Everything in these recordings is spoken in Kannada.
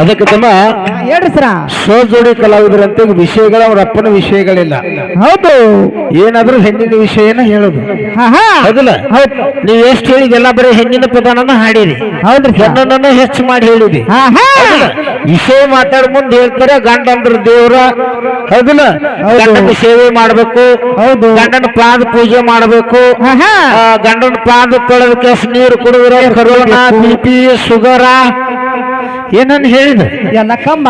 ಅದಕ್ಕೆ ತಮ್ಮ ಹೇಳ್ರಿ ಸರ. ಶೋ ಜೋಡಿ ಕಲಾವಿದರಂತೆ ವಿಷಯಗಳ ಅವ್ರ ಅಪ್ಪನ ವಿಷಯಗಳಿಲ್ಲ. ಹೌದು. ಏನಾದ್ರೂ ಹೆಣ್ಣಿನ ವಿಷಯನ ಹೇಳೋದು. ಹಾ ಹಾ. ಹೌದಲ್ಲ? ನೀವ್ ಎಷ್ಟು ಹೇಳಿದೆಲ್ಲ ಬರೀ ಹೆಣ್ಣಿನ ಪ್ರಧಾನನ ಹಾಡಿರಿ. ಹೌದ್ರಿ ಹೆಣ್ಣನ್ನ ಹೆಚ್ಚು ಮಾಡಿ ಹೇಳಿದಿ ಹಾ ಹಾ. ವಿಷಯ ಮಾತಾಡ ಮುಂದೆ ಹೇಳ್ತಾರೆ ಗಂಡಂದ್ರ ದೇವ್ರ. ಹೌದಲ್ಲ? ಹೌದು. ಗಂಡನ ಸೇವೆ ಮಾಡ್ಬೇಕು. ಹೌದು. ಗಂಡನ ಪಾದ ಪೂಜೆ ಮಾಡ್ಬೇಕು. ಗಂಡನ ಪಾದ ತೊಳೆದ ಕೆಸ್ ನೀರು ಕುಡಿದ್ರೆ ಕರೋನಾ ಬಿ ಪಿ ಶುಗರ. ಏನನ್ನ ಹೇಳಿದ? ಎಲ್ಲ ಕಮ್ಮ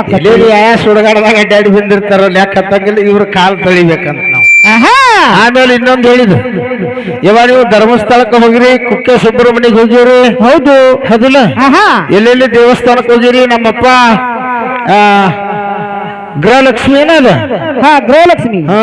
ಆಯಾಸ ಹುಡುಗಾಡದಾಗ ಅಡ್ಡಾಡಿ ಬಂದಿರ್ತಾರ ಲೆಕ್ಕ ಹತ್ತಂಗಿಲ್ಲ ಇವ್ರ ಕಾಲ್ ತಳಿಬೇಕಂತ ನಾವು. ಆಮೇಲೆ ಇನ್ನೊಂದು ಹೇಳಿದ್ರು ಇವಾಗ ನೀವು ಧರ್ಮಸ್ಥಳಕ್ಕೆ ಹೋಗಿರಿ ಕುಕ್ಕೆ ಸುಬ್ರಹ್ಮಣ್ಯಗೆ ಹೋಗಿರಿ. ಹೌದು. ಹೌದಿಲ್ಲ? ಎಲ್ಲೆಲ್ಲಿ ದೇವಸ್ಥಾನಕ್ಕೆ ಹೋಗಿರಿ ನಮ್ಮಪ್ಪ ಆ, ಗೃಹಲಕ್ಷ್ಮಿ ಏನದ? ಹಾ ಗೃಹಲಕ್ಷ್ಮಿ. ಹಾ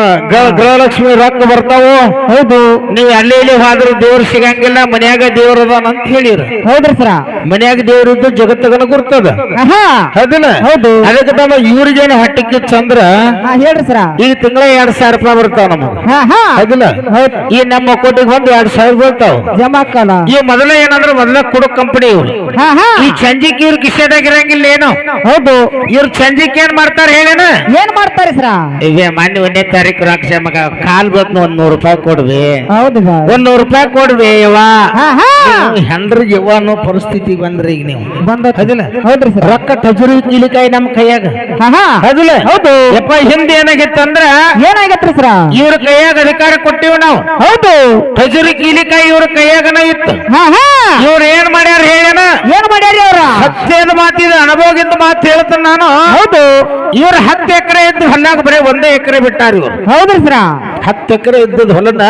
ಗೃಹಲಕ್ಷ್ಮಿ ರೊಕ್ಕ ಬರ್ತಾವು? ಹೌದು. ನೀವು ಅಲ್ಲಿ ಇಲ್ಲಿ ಹೋದ್ರೆ ದೇವ್ರು ಸಿಗಂಗಿಲ್ಲ ಮನ್ಯಾಗ ದೇವ್ರ ಅದಾನ ಅಂತ ಹೇಳಿರ. ಹೌದ್ರಿ ಸರ. ಮನ್ಯಾಗ ದೇವ್ರಿದ್ದು ಜಗತ್ತಗನ ಗುರ್ತದ. ಆಹಾ. ಹೌದಿಲ್ಲ? ಹೌದು. ಅದಕ್ಕೆ ತಮ್ಮ ಇವ್ರಿಗೇನು ಹಟ್ಟಿ ಕಿಚ್ಚಂದ್ರ ಹಾ ಹೇಳ್ರಿ ಸರ. ಈಗ ತಿಂಗಳ ಎರಡ್ ಸಾವಿರ ರೂಪಾಯಿ ಬರ್ತಾವ ನಮಗ. ಹಾ ಹಾ. ಈ ನಮ್ಮ ಕೋಟಿಗೆ ಬಂದು ಎರಡ್ ಸಾವಿರ ಬರ್ತಾವ. ಈ ಮೊದಲ ಏನಂದ್ರೆ ಮೊದಲ ಕೊಡೋ ಕಂಪನಿ ಇವ್ರು. ಹಾ ಹಾ. ಈ ಚಂಜಿಕ್ ಇವ್ರ ಕಿಶೆದಾಗ ಇರಂಗಿಲ್ಲ ಏನು. ಹೌದು. ಇವ್ರ ಚಂಜಿಕ್ ಏನ್ ಮಾಡ್ತಾರ ಹೇಳೇನ? ಏನ್ ಮಾಡ್ತಾರೆ ಸರ? ಇವೇ ಮೊನ್ನೆ ಒಂದೇ ತಾರೀಕು ರಾಕ್ಷ ಮಗ ಕಾಲ್ ಬಂದು ಒಂದ್ ನೂರು ರೂಪಾಯಿ ಕೊಡ್ವಿ. ಹೌದು ಸರ್. ಒಂದ್ ನೂರು ರೂಪಾಯಿ ಕೊಡ್ವಿ ಹೆಂಡ್ರಿಗೆ ಇವ ಅನ್ನೋ ಪರಿಸ್ಥಿತಿ ಬಂದ್ರಿ ಈಗ ನೀವು. ಬಂದ ಹೌದಿಲ್ಲ? ಹೌದ್ರಿ ಸರ್. ರೊಕ್ಕ ಟಜುರಿ ಚೀಲಿಕಾಯಿ ನಮ್ ಕೈಯಾಗ. ಹೌದಿಲ್ಲ? ಹೌದು. ಯಪ್ಪ ಹಿಂದೆ ಏನಾಗಿತ್ತಂದ್ರ ಏನಾಗತ್ರಿ ಸರ? ಇವ್ರ ಕೈಯಾಗ ಅಧಿಕಾರ ಕೊಟ್ಟಿವ್ ನಾವು. ಹೌದು. ಟಜುರಿ ಕೀಲಿಕಾಯಿ ಇವ್ರ ಕೈಯಾಗನ ಇತ್ತು. ಹಾ ಹಾ. ಇವ್ರು ಏನ್ ಮಾಡ್ಯಾರ ಹೇಳೇನ ಏನ್ ಮಾಡ್ಯಾರ ಅವ್ರ? ಹತ್ತೇನು ಮಾತಿದ ಅನುಭವದಿಂದ ಮಾತು ಹೇಳ್ತಾನೆ ನಾನು. ಹೌದು. ಇವ್ರ ಹತ್ತು ಎಕರೆ ಇದ್ದು ಹೊಲ್ನಾಗ ಬರೀ ಒಂದೇ ಎಕರೆ ಬಿಟ್ಟಾರ ಇವ್ರು ಹೌದ್ರಿ ಸರ. ಹತ್ತು ಎಕರೆ ಇದ್ದದ ಹೊಲನ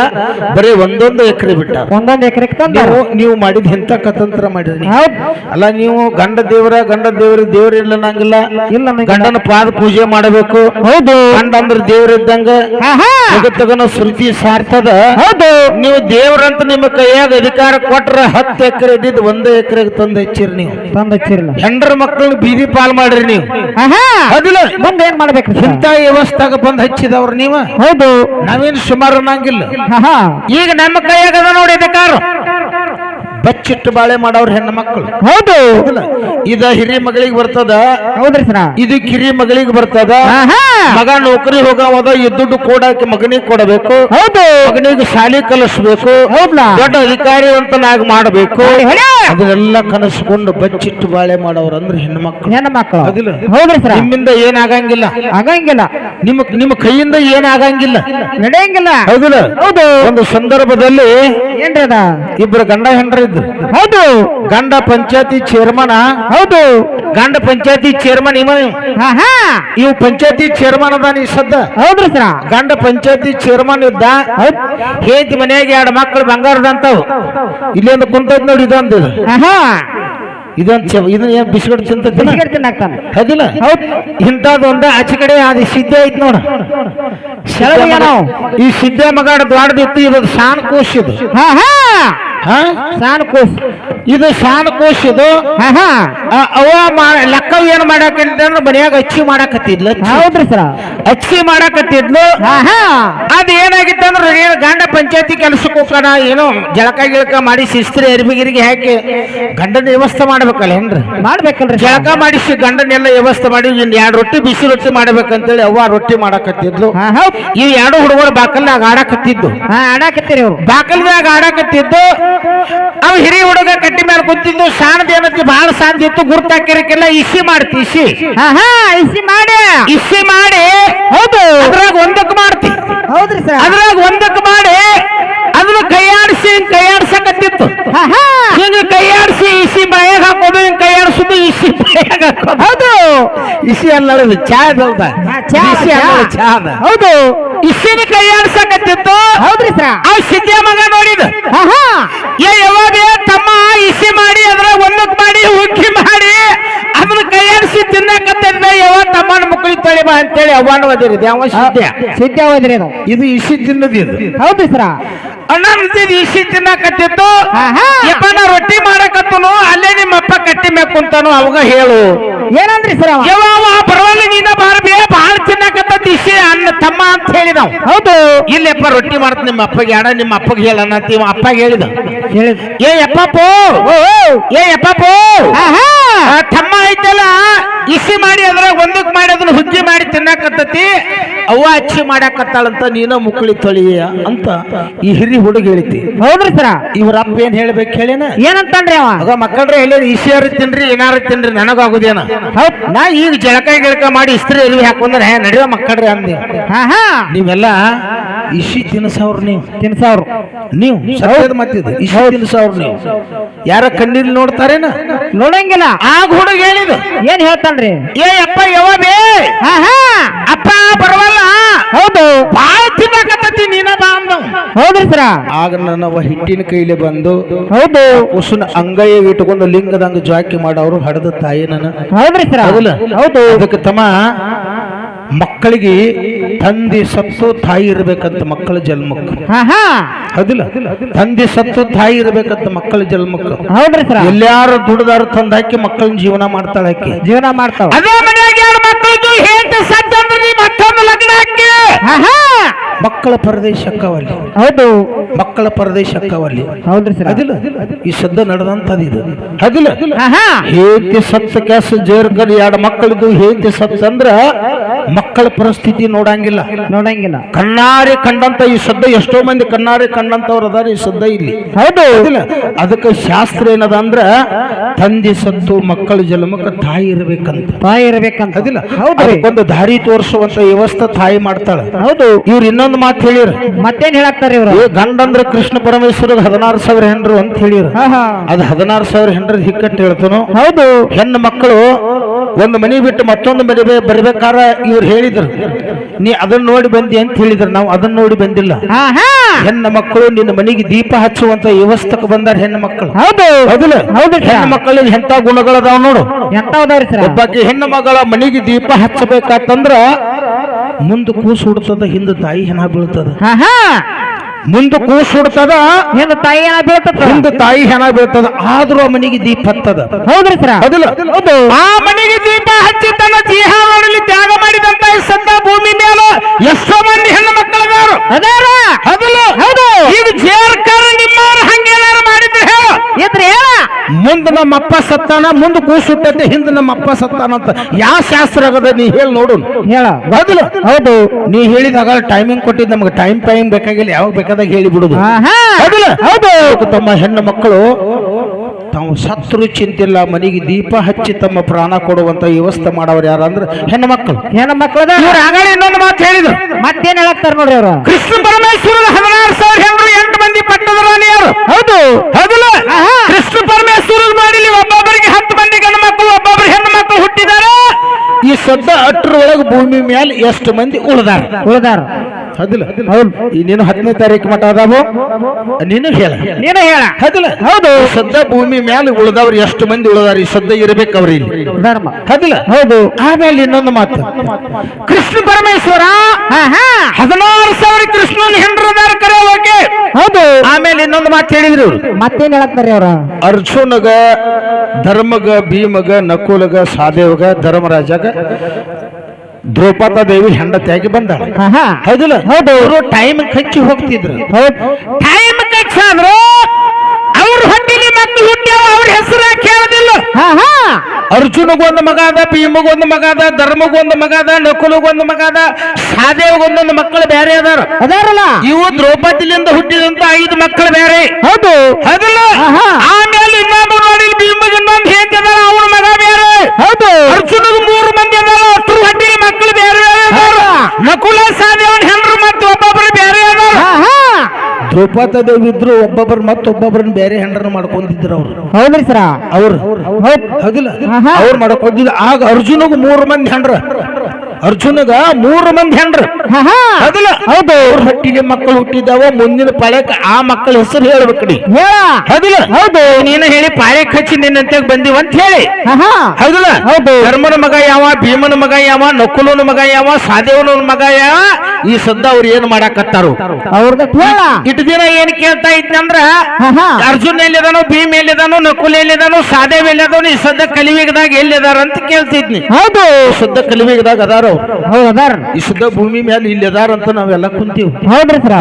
ಬರೀ ಒಂದೊಂದು ಎಕರೆ ಬಿಟ್ಟ ಒಂದೊಂದು ಎಕರೆ ನೀವು ನೀವು ಮಾಡಿದ ಎಂತ ಕತಂತ್ರ ಮಾಡಿದ್ರಿ ನೀವು? ಅಲ್ಲ ನೀವು ಗಂಡ ದೇವರ ಗಂಡ ದೇವರ ದೇವರ ಇಲ್ಲ ನಂಗಿಲ್ಲ. ಇಲ್ಲ ಗಂಡನ ಪಾದ ಪೂಜೆ ಮಾಡಬೇಕು. ಹೌದು. ಗಂಡ ಅಂದ್ರೆ ದೇವ್ರ ಇದ್ದಂಗ. ಜಗತ್ತಗನ ಶ್ರುತಿ ಸಾರ್ಥದ ಹೌದು. ನೀವು ದೇವ್ರಂತ ನಿಮ್ಮ ಕೈಯಾಗ ಅಧಿಕಾರ ಕೊಟ್ರ ಹತ್ತು ಎಕರೆ ಇದ್ದಿದ್ದು ಒಂದೇ ಎಕರೆಗೆ ತಂದು ಹೆಚ್ಚಿರಿ ನೀವು. ತಂದು ಹೆಚ್ಚಿರಲ್ಲ. ಹೆಂಡ್ರ ಮಕ್ಕಳನ್ನ ಬೀದಿ ಪಾಲ್ ಮಾಡ್ರಿ ನೀವು. ಹೌದಿಲ್ಲ ಮುಂದೆ ಏನ್ ಮಾಡ್ಬೇಕು ಇಂತ ವ್ಯವಸ್ಥೆ ವ್ಯವಸ್ಥೆಗೆ ಬಂದ್ ಹಚ್ಚಿದವ್ರು ನೀವ. ಹೌದು. ನಾವೇನು ಸುಮಾರು ಅನ್ನಂಗಿಲ್ಲ ಈಗ ನಮ್ಮ ಕೈಯಾಗ ಅದ ನೋಡಿ ಅಧಿಕಾರ. ಬಚ್ಚಿಟ್ಟು ಬಾಳೆ ಮಾಡೋರ್ ಹೆಣ್ಣು ಮಕ್ಕಳು ಹೌದು ಇದ ಹಿರಿ ಮಗಳಿಗೆ ಬರ್ತದ? ಹೌದ್ರಿ ಸರ. ಇದು ಕಿರಿ ಮಗಳಿಗೆ ಬರ್ತದ? ಮಗ ನೌಕರಿ ಹೋಗವದ ಇದ್ದುಡ್ಡು ದುಡ್ಡು ಕೊಡಕ್ಕೆ ಮಗನಿಗೆ ಕೊಡಬೇಕು. ಹೌದು. ಮಗನಿಗೆ ಶಾಲೆ ಕಲಿಸ್ಬೇಕು. ದೊಡ್ಡ ನಾಗ ಮಾಡಬೇಕು. ಅದನ್ನೆಲ್ಲ ಕನಸ್ಕೊಂಡು ಬಚ್ಚಿಟ್ಟು ಬಾಳೆ ಮಾಡೋರು ಅಂದ್ರೆ ಹೆಣ್ಣು ಮಕ್ಕಳು ಹೆಣ್ಣು ಮಕ್ಕಳು? ಹೌದ್ರಿ ಸರ್. ನಿಮ್ಮಿಂದ ಏನಾಗಂಗಿಲ್ಲ. ಆಗಂಗಿಲ್ಲ. ನಿಮ್ಮ ನಿಮ್ಮ ಕೈಯಿಂದ ಏನಾಗಂಗಿಲ್ಲ. ನಡೆಯಂಗಿಲ್ಲ. ಹೌದಿಲ್ಲ? ಹೌದು. ಒಂದು ಸಂದರ್ಭದಲ್ಲಿ ಏನ್ರಿ ಅದ? ಇಬ್ಬರು ಗಂಡ ಹೆಂಡ್ರ ಹೌದು. ಗಂಡ ಪಂಚಾಯತಿ ಚೇರ್ಮನ್ ಹೌದು. ಗಂಡ ಪಂಚಾಯತಿ ಚೇರ್ಮನ್ ಇವ. ಹಾ ಹಾ. ಇವ್ ಪಂಚಾಯತಿ ಚೇರ್ಮನ್ ಅದಾನ ಈ ಸದ್ದ? ಹೌದ್ರಿ ಸರ. ಗಂಡ ಪಂಚಾಯತಿ ಚೇರ್ಮನ್ ಇದ್ದ? ಹೇಂತಿ ಮನೆಯಾಗ ಎರಡು ಮಕ್ಕಳು ಬಂಗಾರದಂತಾವ್ ಇಲ್ಲಿಂದ ಕುಂತದ್ ನೋಡಿ ಇದೊಂದು. ಹಾ ಇದೊಂದು ಇದನ್ನ ಏನ್ ಬಿಸ್ಕೆಟ್ ಹೌದು ಬಿಸ್ಕೆಟ್ ತಿನ್ನಾಕ್ತಾನ. ಹೌದಿಲ್ಲ? ಹೌದ್. ಇಂಥದ್ದು ಒಂದ ಆಚೆ ಕಡೆ ಅದು ಸಿದ್ಧ ಐತ್ ನೋಡ? ಈ ಸಿದ್ಧ ಮಗಾಡ ದ್ವಾಡದಿತ್ತು ಇದು ಶಾನ್ ಕೋಶ್ ಇದು. ಹಾ ಹಾ. ಹಾ? ಸಾನ್ ಕೂಸ್ ಇದು? ಶಾನ್ ಕೋಶ್ ಇದು ಅವ ಲೆಕ್ಕ ಏನ್ ಮಾಡಕ್ ಮನ್ಯಾಗ ಅಚ್ಚಿ ಮಾಡಾಕತ್ತಿದ್ಲು ಹೌದ್ರಿ ಸರ. ಅಚ್ಚಿ ಮಾಡಾಕತ್ತಿದ್ಲು. ಅದು ಅದ್ ಏನಾಗಿತ್ತಂದ್ರ ಏನ್ ಗಂಡ ಪಂಚಾಯತಿ ಕೆಲಸಕ್ಕೆ ಹೋಗೋಣ ಏನೋ ಜಳಕ ಗಿಳಕ ಮಾಡಿ ಶಿಸ್ತ್ರಿ ಅರಿಬಿಗಿರಿಗೆ ಹಾಕಿ ಗಂಡನ ವ್ಯವಸ್ಥೆ ಮಾಡ್ಬೇಕಲ್ಲ ಏನ್ರಿ? ಮಾಡ್ಬೇಕಲ್ರಿ? ಜಳಕ ಮಾಡಿಸಿ ಗಂಡನೆಲ್ಲ ವ್ಯವಸ್ಥೆ ಮಾಡಿ ಇನ್ ಎರಡು ರೊಟ್ಟಿ ಬಿಸಿ ರೊಟ್ಟಿ ಮಾಡ್ಬೇಕಂತೇಳಿ ಅವ್ವ ರೊಟ್ಟಿ ಮಾಡಾಕತ್ತಿದ್ಲು. ಈ ಇವ್ ಎರಡು ಹುಡುಗರು ಬಾಕಲ್ನಾಗ ಆಡಾಕತ್ತಿದ್ದು. ಹಾ ಆಡಾಕತ್ತೀರಿ ಅವ್ರು. ಬಾಕಲ್ನಾಗ ಆಡಾಕತ್ತಿದ್ದು. ಅವ್ ಹಿರಿ ಹುಡುಗ ಕಟ್ಟಿ ಮೇಲೆ ಕುಂತಿದ್ದು ಸಾಣದ ಏನಂತೆ ಬಹಳ ಸಾಂದ್ ಇತ್ತು ಗುರ್ತಾಕಿರಕ್ಕೆಲ್ಲ ಇಸಿ ಮಾಡ್ತಿ ಇಸಿ. ಇಸಿ ಮಾಡಿ. ಇಸಿ ಮಾಡಿ. ಹೌದು. ಅದ್ರಾಗ ಒಂದಕ್ಕೆ ಮಾಡ್ತಿ. ಹೌದ್ರಿ ಸರ್. ಅದ್ರಾಗ ಒಂದಕ್ಕೆ ಮಾಡಿ. ಕೈಯಾಡಿಸಿ ಕೈಯಾಡ್ಸಕತ್ತಿತ್ತು. ಹಿಂಗ ಕೈಯಾಡಿಸಿ ಇಸಿ ಬಾಯಾಗ ಹಾಕೋದು ಹಿಂಗ್ ಕೈಯಾಡಿಸೋದು ಇಸಿ ಬಾಯಾಗ ಹಾಕೋದು ಹೌದು. ಇಸಿ ಅನ್ನೋದು ಚಾ ಅದ ಚಾ ಹೌದು. ಇಸಿನ ಕೈಯಾಡ್ಸಕತ್ತಿತ್ತು. ಹೌದ್ರಿ ಸರ್. ಆ ಸಿದ್ಧ ಮಗ ನೋಡಿದ. ಏ ಯಾವಾಗ ತಮ್ಮ ಇಸಿ ಮಾಡಿ ಅದ್ರ ಒಂದಕ್ ಮಾಡಿ ಉಕ್ಕಿ ಮಾಡಿ ಅದನ್ನ ಕೈಯಾಡಿಸಿ ತಿನ್ನಕತ್ತಿದ್ದ ಯಾವ ತಮ್ಮನ ಮಕ್ಕಳಿಗೆ ತಳಿ ಬಾ ಅಂತೇಳಿ ಅವ್ವನ ಓದಿರಿದೆ. ಅವ ಸಿದ್ಧ? ಸಿದ್ಧ ಅದು ಇದು ಇಸಿ ತಿನ್ನದು ಇದು. ಹೌದ್ರಿ ಸರ. ಅಣ್ಣ ಅಂತಿದ್ ಇಸಿ ತಿನ್ನಕತ್ತಿತ್ತು. ಯಪ್ಪ ನಾ ರೊಟ್ಟಿ ಮಾಡಕತ್ತನು ಅಲ್ಲೇ ನಿಮ್ಮ ಅಪ್ಪ ಕಟ್ಟಿ ಮ್ಯಾಗ ಕುಂತಾನು ಅವಾಗ ಹೇಳು. ಏನಂದ್ರಿ ಸರ್ ಅವ? ಪರವಾಗಿಲ್ಲ ನೀನ ಬಾರ ಬೇ ಬಾಳ ತಿನ್ನಕತ್ತತಿ ಇಸಿ ಅಣ್ಣ ತಮ್ಮ ಅಂತ ಹೇಳಿದ ಹೌದು. ಇಲ್ಲಪ್ಪ ರೊಟ್ಟಿ ಮಾಡ್ತ ನಿಮ್ಮ ಅಪ್ಪಗೆ ಅಡ ನಿಮ್ಮ ಅಪ್ಪಗೆ ಅಂತ ಇವ ಅಪ್ಪಗೆ ಹೇಳಿದ. ಏ ಯಪ್ಪಪ್ಪೋ! ಏ ಆ ತಮ್ಮ ಐತಲ್ಲ ಇಸಿ ಮಾಡಿ ಅದ್ರ ಒಂದಕ್ ಮಾಡಿ ಅದನ್ನ ಹುಗ್ಗಿ ಮಾಡಿ ತಿನ್ನಕತ್ತತಿ. ಅವ್ವ ಅಚ್ಚಿ ಮಾಡಾಕತ್ತಾಳಂತ ನೀನ ಮುಕ್ಕಳಿ ತೊಳಿಯ ಅಂತ ಈ ಹಿರಿ ಹುಡುಗ ಹೇಳಿತಿ. ಹೌದ್ರಿ ಸರ. ಇವ್ರ ಅಪ್ಪ ಏನ್ ಹೇಳ್ಬೇಕು ಹೇಳೇನ? ಏನಂತಂದ್ರೆ ಅವ? ಮಕ್ಕಳ್ರೆ ಹೇಳಿ ಇಸಿಯಾರು ತಿನ್ರಿ ಏನಾರು ತಿನ್ರಿ ನನಗಾಗುದೇನ? ಹೌದ್. ನಾ ಈಗ ಜಳಕ ಗಿಳಕ ಮಾಡಿ ಇಸ್ತ್ರಿ ಅರಿವಿ ಹಾಕೊಂಡ್ರೆ ನಡೆಯೋ ಮಕ್ಕಳ್ರಿ ಅಂದಿ. ಆಹಾ ನೀವೆಲ್ಲ ಇಶಿ ತಿನ್ಸವ್ರ ನೀವು. ತಿನ್ಸವ್ರು. ನೀವು ಸತ್ಯದ ಮತ್ತಿದ್ದು ಇಶಿ ತಿನ್ಸವ್ರ ನೀವು. ಯಾರ ಕಣ್ಣೀರ್ ನೋಡ್ತಾರೇನ? ನೋಡಂಗಿಲ್ಲ. ಆಗ ಹುಡುಗ ಹೇಳಿದ. ಏನ್ ಹೇಳ್ತಾನ್ರಿ? ಏ ಅಪ್ಪ ಯವಬೇ ಹಾ ಹಾ. ಅಪ್ಪ ಬರವಲ್ಲ. ಹೌದು. ಬಾಳ ಬಾ ಅಂದವ್ ಹೌದ್ರಿ ಸರ? ಆಗ ನನ್ನವ ಹಿಟ್ಟಿನ ಕೈಲಿ ಬಂದು ಹೌದು. ಉಸುನ ಅಂಗೈ ಇಟ್ಟುಕೊಂಡು ಲಿಂಗದಂಗ ಜಾಕಿ ಮಾಡವ್ರು ಹಡದ ತಾಯಿ ನನ್ನ. ಹೌದ್ರಿ ಸರ? ಹೌದು. ಅದಕ್ಕೆ ತಮ್ಮ ಮಕ್ಕಳಿಗೆ ತಂದೆ ಸತ್ತು ತಾಯಿ ಇರ್ಬೇಕಂತ ಮಕ್ಕಳ ಜನ್ಮಕ್ಕೆ. ಹೌದಿಲ್ಲ? ತಂದೆ ಸತ್ತು ತಾಯಿ ಇರ್ಬೇಕಂತ ಮಕ್ಕಳ ಜನ್ಮಕ್ಕೆ. ಹೌದ್ರಿ ಸರ. ಎಲ್ಲಾರು ದುಡ್ದಾರು ತಂದು ಹಾಕಿ ಮಕ್ಕಳನ್ನ ಜೀವನ ಮಾಡ್ತಾಳೆ ಆಕಿ. ಜೀವನ ಮಾಡ್ತಾಳೆ. ಅದೇ ಮನೆಯಾಗ ಮಕ್ಕಳಿಗೆ ಸತ್ತಂದ್ರೆ ನೀ ಮತ್ತೊಂದು ಲಗ್ನ ಹಾಕಿ ಮಕ್ಕಳ ಪರದೇಶಕ್ಕವಲ್ಲಿ. ಹೌದು. ಮಕ್ಕಳ ಪರದೇಶಕ್ಕವಲ್ಲಿ. ಹೌದ್ರಿ ಸರ್. ಅದಿಲ್ಲ. ಈ ಸದ್ದ ನಡೆದಂತದ್ದು ಇದು. ಅದಿಲ್ಲ. ಹೇಗೆ ಹೇಂತಿ ಸತ್ತ ಕ್ಯಾಸ ಜೇರ್ಕರ್ ಎರಡು ಮಕ್ಕಳದು ಹೇಗೆ ಸತ್ತ ಅಂದ್ರ ಮಕ್ಕಳ ಪರಿಸ್ಥಿತಿ ನೋಡಂಗಿಲ್ಲ. ನೋಡಂಗಿಲ್ಲ. ಕಣ್ಣಾರೆ ಕಂಡಂತ ಈ ಸದ್ದ ಎಷ್ಟೋ ಮಂದಿ ಕಣ್ಣಾರೆ ಕಂಡಂತವ್ರು ಅದಾರ ಈ ಸದ್ದ ಇಲ್ಲಿ. ಹೌದು. ಅದಕ್ಕೆ ಶಾಸ್ತ್ರ ಏನದ ಅಂದ್ರ ತಂದೆ ಸತ್ತು ಮಕ್ಕಳ ಜನ್ಮಕ್ಕ ತಾಯಿ ಇರಬೇಕಂತ. ತಾಯಿ ಇರಬೇಕಂತ. ಅದಿಲ್ಲ. ಹೌದು ಒಂದು ದಾರಿ ತೋರಿಸುವಂತ ವ್ಯವಸ್ಥೆ ತಾಯಿ ಮಾಡ್ತಾಳೆ. ಹೌದು. ಇವ್ರು ಇನ್ನೊಂದು ಮಾತು ಹೇಳಿರ. ಮತ್ತೇನ್ ಹೇಳಾಕ್ತಾರ ಇವ್ರು? ಏ ಗಂಡಂದ್ರ ಕೃಷ್ಣ ಪರಮೇಶ್ವರ ಹದಿನಾರು ಸಾವಿರ ಹೆಂಡ್ರು ಅಂತ ಹೇಳಿರ. ಅದ್ ಹದಿನಾರು ಸಾವಿರ ಹೆಂಡ್ರ ಹಿಕ್ಕಟ್ಟು ಹೇಳ್ತಾನು. ಹೌದು. ಹೆಣ್ಣು ಮಕ್ಕಳು ಒಂದು ಮನೆ ಬಿಟ್ಟು ಮತ್ತೊಂದು ಮನೆ ಬರ್ಬೇಕಾರ ಇವ್ರು ಹೇಳಿದ್ರು. ನೀ ಅದನ್ನ ನೋಡಿ ಬಂದಿ ಅಂತ ಹೇಳಿದ್ರು. ನಾವು ಅದನ್ನ ನೋಡಿ ಬಂದಿಲ್ಲ. ಹೆಣ್ಣ ಮಕ್ಕಳು ನಿನ್ನ ಮನೆಗೆ ದೀಪ ಹಚ್ಚುವಂತ ವ್ಯವಸ್ಥೆ ಬಂದಾರ ಹೆಣ್ಣು ಮಕ್ಕಳು. ಹೌದು. ಹೌದಿಲ್ಲ? ಹೌದು. ಹೆಣ್ಣು ಮಕ್ಕಳಿಗೆ ಎಂತ ಗುಣಗಳದಾವ ನೋಡು. ಒಬ್ಬಕ್ಕೆ ಹೆಣ್ಣು ಮಗಳ ಮನೆಗೆ ದೀಪ ಹಚ್ಚಬೇಕಾತಂದ್ರ ಮುಂದೆ ಕೂಸು ಹುಡ್ತದ ಹಿಂದ ತಾಯಿ ಹೆಣ ಬೀಳ್ತದ? ಮುಂದ ಕೂಸು ಹುಡ್ತದ ಏನು ತಾಯಿ ಏನ ಬೀಳ್ತದ. ಹಿಂದ ತಾಯಿ ಹೆಣ ಬೀಳ್ತದ. ಆದ್ರೂ ಆ ಮನೆಗೆ ದೀಪ ಹತ್ತದ. ಹೌದ್ರಿ ಸರ್? ಹೌದಿಲ್ಲ? ಹೌದು. ಆ ಮನೆಗೆ ದೀಪ ಹಚ್ಚಿ ತನ್ನ ಮಾಡಲಿ ತ್ಯಾಗ ಮಾಡಿದಂತ ಈ ಸದ್ದ ಭೂಮಿ ಮೇಲೆ ಎಷ್ಟೋ ಮಂದಿ ಹೆಣ್ಣು ಮಕ್ಕಳದಾರು ಅದಾರ? ಹೌದಿಲ್ಲ? ಹೌದು. ಈಗ ಜೇರ್ಕರ್ ನಿಮ್ಮವ್ರು ಹಂಗೇನಾರು ಮಾಡಿದ್ರೆ ಹೇಳು ಇದ್ರಿ ಹೇಳ ಮುಂದೆ ನಮ್ಮ ಅಪ್ಪ ಸತ್ತಾನ ಮುಂದೆ ಕೂಸು ಹುಟ್ಟೈತೆ ಹಿಂದೆ ನಮ್ಮ ಅಪ್ಪ ಸತ್ತಾನ ಅಂತ ಯಾವ ಶಾಸ್ತ್ರ ಆಗದ? ನೀ ಹೇಳಿ ನೋಡು. ಹೇಳ. ಬದಲು ಹೌದು. ನೀ ಹೇಳಿದಾಗ ಟೈಮಿಂಗ್ ಕೊಟ್ಟಿದ್ದು ನಮಗೆ ಟೈಮ್ ಟೈಮ್ ಬೇಕಾಗಿಲ್ಲ ಯಾವಾಗ ಬೇಕಾದಾಗ ಹೇಳಿ ಬಿಡುದು ಹೌದು. ತಮ್ಮ ಹೆಣ್ಣು ಮಕ್ಕಳು ಸತ್ರು ಚಿಂತಿಲ್ಲ ಮನೆಗೆ ದೀಪ ಹಚ್ಚಿ ತಮ್ಮ ಪ್ರಾಣ ಕೊಡುವಂತ ವ್ಯವಸ್ಥೆ ಮಾಡವ್ರು ಯಾರಂದ್ರೆ ಹೆಣ್ಣು ಮಕ್ಕಳು. ಹೆಣ್ಣು ಮಕ್ಕಳು ಆಗಲೇ ಇನ್ನೊಂದು ಮಾತು ಹೇಳಿದ್ರು. ಮತ್ತೇನ್ ಹೇಳಾಕ್ತಾರ ನೋಡ್ರಿ ಅವರು? ಕೃಷ್ಣ ಪರಮೇಶ್ವರ ಹದಿನಾರು ಸಾವಿರ ಹೆಣ್ಣು ಎಂಟು ಮಂದಿ ಪಟ್ಟದ ರಾಣಿಯವರು ಹೌದು. ಹೌದಲ್ಲ. ಕೃಷ್ಣ ಪರಮೇಶ್ವರ ಮಾಡಿಲಿ ಒಬ್ಬೊಬ್ಬರಿಗೆ ಹತ್ತು ಮಂದಿ ಗಂಡು ಮಕ್ಕಳು ಒಬ್ಬೊಬ್ಬರು ಹೆಣ್ಣು ಮಕ್ಕಳು ಹುಟ್ಟಿದ್ದಾರೆ. ಈ ಸದ್ದ ಅಟ್ರೊಳಗೆ ಭೂಮಿ ಮ್ಯಾಲ ಎಷ್ಟು ಮಂದಿ ಉಳ್ದಾರ? ಉಳ್ದಾರ. ಹೌದಿಲ್ಲ ಈ ನೀನು ಹತ್ತನೇ ತಾರೀಕು ಮಠ ಅದಾವು? ನೀನು ಹೇಳ. ನೀನು ಹೇಳ. ಹೌದಿಲ್ಲ ಹೌದು. ಸದ್ದ ಭೂಮಿ ಮ್ಯಾಲ ಉಳಿದವ್ರು ಎಷ್ಟು ಮಂದಿ ಉಳ್ದಾರ? ಈ ಸದ್ದ ಇರ್ಬೇಕು ಅವ್ರಿ ಇಲ್ಲಿ. ಧರ್ಮ. ಹೌದಿಲ್ಲ ಹೌದು. ಆಮೇಲೆ ಇನ್ನೊಂದು ಮಾತು. ಕೃಷ್ಣ ಪರಮೇಶ್ವರ ಹದಿನಾರು ಸಾವಿರ ಕೃಷ್ಣನ ಹೆಂಡ್ರದಾರ ಇನ್ನೊಂದು ಮಾತು ಹೇಳಿದ್ರು. ಮತ್ತೇನ್ ಹೇಳಕ್ತಾರೆ ಅವ್ರ? ಅರ್ಜುನಗ ಧರ್ಮಗ ಭೀಮಗ ನಕುಲಗ ಸಾದೇವಗ ಧರ್ಮರಾಜಗ ದ್ರೌಪದ ದೇವಿ ಹೆಂಡತಿಯಾಗಿ ಬಂದಾಳ. ಹೌದಿಲ್ಲ? ಹೌದು. ಅವರು ಟೈಮ್ ಕಚ್ಚಿ ಹೋಗ್ತಿದ್ರು. ಹೌದು. ಟೈಮ್ ಕಚ್ಚಾದ್ರು ಅವ್ರ ಹೊಟ್ಟಿಲಿ ಮಕ್ಕಳು ಹುಟ್ಟ್ಯಾವ ಅವ್ರ ಹೆಸರು ಆಹಾ ಅರ್ಜುನಗೊಂದು ಮಗ ಅದ ಭೀಮಗೊಂದು ಮಗ ಅದ ಧರ್ಮಗೊಂದು ಮಗ ಅದ ನಕುಲಗೊಂದು ಮಗ ಅದ ಸಾದೇವಗೊಂದೊಂದು ಮಕ್ಕಳು ಬೇರೆ ಅದಾರ. ಅದಾರಲ್ಲ? ಇವು ದ್ರೌಪದಿಲಿಂದ ಹುಟ್ಟಿದಂತ ಐದು ಮಕ್ಕಳು ಬೇರೆ. ಹೌದು. ಅದಲ್ಲ. ಆಮೇಲೆ ಇನ್ನೊಂದು ನೋಡಿ ಭೀಮಗೆ ಇನ್ನೊಂದು ಅವನ ಮಗ ಬೇರೆ. ಹೌದು. ಅರ್ಜುನಗ ಮೂರು ಮಂದಿ ಅದಾರ ಅಷ್ಟ್ರ ಹೊಟ್ಟಿಗೆ ಮಕ್ಕಳು ಬೇರೆ ಬೇರೆ ಅದಾರ ಹೌದಾ? ನಕುಲ ಸಾದೇವನ್ ಹೆಂಡ್ರು ಮತ್ತು ಒಬ್ಬೊಬ್ಬರು ಬೇರೆ ಅದಾರ ಆಹಾ ದ್ರೌಪದ ದೇವಿ ಇದ್ರು ಒಬ್ಬೊಬ್ಬರು ಮತ್ತೊಬ್ಬೊಬ್ಬರನ್ನ ಬೇರೆ ಹೆಂಡ್ರನ್ನ ಮಾಡ್ಕೊಂಡಿದ್ರು ಅವ್ರು. ಹೌದ್ರಿ ಸರ? ಅವ್ರು. ಹೌದ್. ಹೌದಿಲ್ಲ. ಅವ್ರು ಮಾಡ್ಕೊಂಡಿದ್ರು ಆಗ ಅರ್ಜುನಗ ಮೂರು ಮಂದಿ ಹೆಂಡ್ರ. ಅರ್ಜುನಗ ಮೂರು ಮಂದಿ ಹೆಂಡ್ರ. ಹೌದಿಲ್ಲ? ಹೌದು. ಅವ್ರ ಹೊಟ್ಟಿಗೆ ಮಕ್ಕಳು ಹುಟ್ಟಿದ್ದಾವ ಮುಂದಿನ ಪಳಕ ಆ ಮಕ್ಕಳ ಹೆಸರು ಹೇಳ್ಬೇಕಡಿ. ಹೇಳ. ಹೌದಿಲ್ಲ? ಹೌದು. ನೀನು ಹೇಳಿ ಪಾಳೆ ಕಚ್ಚಿ ನಿನ್ನಂತೆ ಬಂದಿವ ಅಂತ ಹೇಳಿ. ಹೌದಲ್ಲ? ಹೌದು. ಧರ್ಮನ ಮಗ ಯಾವ ಭೀಮನ ಮಗ ಯಾವ ನಕುಲನ ಮಗ ಯಾವ ಸಾದೇವನ ಮಗ ಯಾವ ಈ ಸದ್ದ ಅವ್ರು ಏನ್ ಮಾಡಾಕತ್ತಾರು? ಅವ್ರದ ಇಟ್ಟು ದಿನ ಏನ್ ಕೇಳ್ತಾ ಇದ್ನಂದ್ರ ಅರ್ಜುನ್ ಎಲ್ಲಿದಾನೋ ಭೀಮ್ ಎಲ್ಲಿದಾನೋ ನಕುಲ್ ಎಲ್ಲಿದಾನೋ ಸಾದೇವ್ ಎಲ್ಲಿದಾನೋ ಈ ಸದ್ದ ಕಲಿವೇಗದಾಗ ಎಲ್ಲಿದಾರ ಅಂತ ಕೇಳ್ತಿದ್ನಿ. ಹೌದು. ಸದ್ದ ಕಲಿವಿಗದಾಗ ಅದಾರ? ಹೌದು ಅದಾರ. ಈ ಸುದ್ದ ಭೂಮಿ ಮೇಲೆ ಇಲ್ಲಿ ಅದಾರ ಅಂತ ನಾವೆಲ್ಲ ಕುಂತೀವಿ. ಹೌದ್ರಿ ಸರ್.